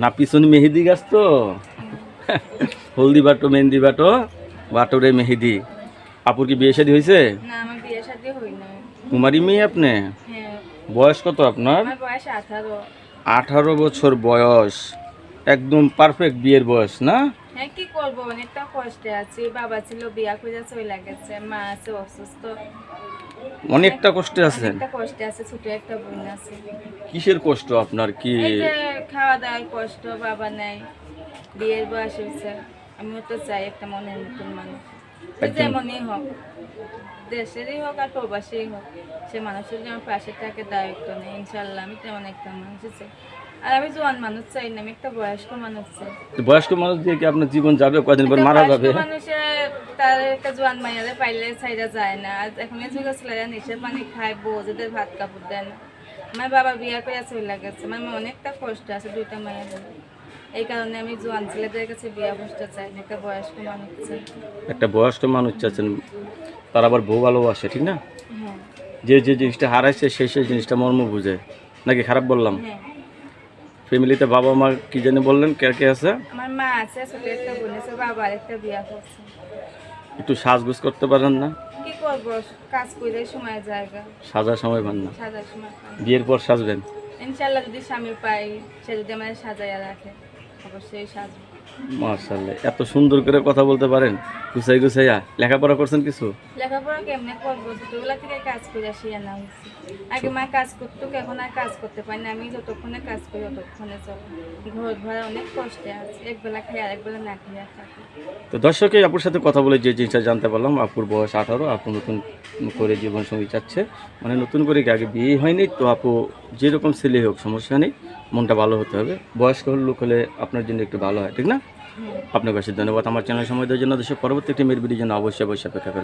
না পিছনে মেহেদি গাছ তো? হলদি বাটো মেহেন্দি বাটো বাটোরে মেহেদি। আপুর কি বিয়ে শাদী হয়েছে কুমারী মেয়ে আপনি? হ্যাঁ। বয়স কত আপনার? আঠারো। আঠারো বছর বয়স। একদম পারফেক্ট বিয়ের বয়স না? হ্যাঁ কি করব? অনেকটা কষ্টে আছি। বাবা ছিল বিয়া করে চলে গেছে। মা আছে অসুস্থ। অনেকটা কষ্টে আছেন? অনেকটা কষ্টে আছে ছোট একটা বোন আছে। কিসের কষ্ট আপনার কি? দাওয়ার কষ্ট বাবা নাই বিয়ের বয়স হয়েছে আমিও তো চাই একটা মনের নতুন মানুষ। যেমনই হোক দেশেরই হোক আর প্রবাসেই হোক সে মানুষের যেমন পাশে থাকে দায়িত্ব নেই ইনশাল্লাহ আমি তেমন একটা মানুষ চাই। আর আমি জোয়ান মানুষ চাই না আমি একটা বয়স্ক মানুষ চাই। বয়স্ক মানুষ দিয়ে কি আপনার জীবন যাবে কদিন পর মারা যাবে? মানুষে তার একটা জোয়ান মাইয়ারে পাইলে ছাইরা যায় না। আর এখন এই যুগে ছেলেরা নিচে পানি খায় ভাত কাপড় দেয় না। আমার বাবা বিয়ে করে চলে গেছে। আমার অনেকটা কষ্ট আছে দুইটা মায়ের এই কারণে আমি জোয়ান ছেলেদের কাছে বিয়ে বসতে চাই না একটা বয়স্ক মানুষ চাই। একটা বয়স্ক মানুষ চাচ্ছেন তার আবার বউ ভালোবাসে ঠিক না? হ্যাঁ। যে যে জিনিসটা হারাইছে সেই সেই জিনিসটা মর্ম বুঝে। নাকি খারাপ বললাম? হ্যাঁ। ফ্যামিলিতে বাবা মা কি জানি বললেন কে কে আছে? আমার মা আছে ছোট একটা বোন আছে বাবা একটা বিয়ে করছে। একটু সাজগুজ করতে পারেন না? কি করব? কাজ করে সময় জায়গা। সাজার সময় পান না? সাজার সময়। বিয়ের পর সাজবেন? ইনশাল্লাহ যদি স্বামী পাই সে যদি আমার সাজাইয়া রাখে অবশ্যই সাজবো। মার্শাল্লাহ এত সুন্দর করে কথা বলতে পারেন গুছাই গুছাইয়া। লেখাপড়া করছেন কিছু? লেখাপড়া কেমনে করব? ছোটবেলা থেকে কাজ করে আসি না হয়েছি আগে মা কাজ করতো এখন আর কাজ করতে পারি না। আমি যতক্ষণে কাজ করি ততক্ষণে চলো। ঘর ভাড়া অনেক কষ্টে আছে। একবেলা খাই আর একবেলা না খেয়ে থাকি। তো দর্শকে আপুর সাথে কথা বলে যে জিনিসটা জানতে পারলাম আপুর বয়স আঠারো আপু নতুন করে জীবন সঙ্গী চাচ্ছে। মানে নতুন করে কি আগে বিয়ে হয়নি? তো আপু যেরকম ছেলে হোক সমস্যা নেই মনটা ভালো হতে হবে। বয়স্ক লোক হলে আপনার জন্য একটু ভালো হয় ঠিক না? আপনার কাছে ধন্যবাদ। আমার চ্যানেল সময় দেওয়ার জন্য দেশের পরবর্তী একটি মেয়ের ভিডিও জন্য অবশ্যই অবশ্যই অপেক্ষা।